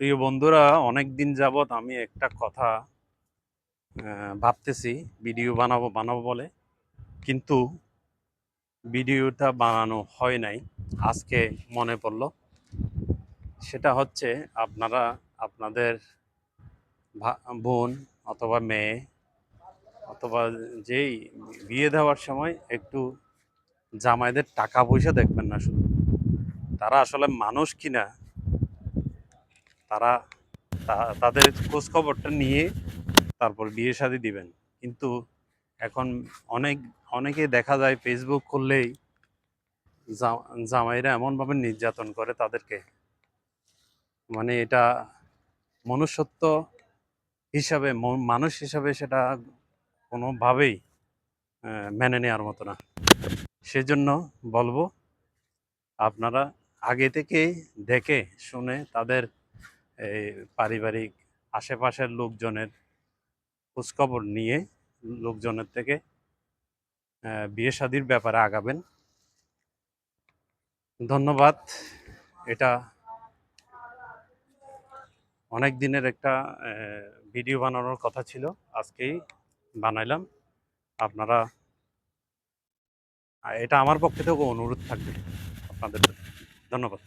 প্রিয় বন্ধুরা অনেক দিন যাবৎ আমি একটা কথা ভাবতেছি, ভিডিও বানাবো বানাবো বলে। কিন্তু ভিডিওটা বানানো হয় নাই, আজকে মনে পড়ল। সেটা হচ্ছে আপনারা, আপনাদের বোন অথবা মেয়ে অথবা যেই বিয়ে দেওয়ার সময় একটু জামাইদের টাকা পয়সা দেখবেন না শুধু। তারা আসলে মানুষ কিনা তারা তাদের খোঁজ খবরটা নিয়ে তারপর বিয়ে শাদী দিবেন। কিন্তু এখন অনেক, অনেকে দেখা যায় ফেসবুক খুললেই জামাইরা এমনভাবে নির্যাতন করে তাদেরকে। মানে এটা মনুষ্যত্ব হিসাবে মানুষ হিসাবে সেটা কোনোভাবেই মেনে নেওয়ার মতো না। সেজন্য বলব, আপনারা আগে থেকে দেখে, শুনে তাদের এই পারিবারিক আশেপাশের লোকজনের খোঁজখবর নিয়ে লোকজনের থেকে বিয়ে শাদির ব্যাপারে আগাবেন। ধন্যবাদ। এটা অনেক দিনের একটা ভিডিও বানানোর কথা ছিল, আজকেই বানাইলাম। আপনারা এটা আমার পক্ষে থেকেও অনুরোধ থাকবে আপনাদের ধন্যবাদ।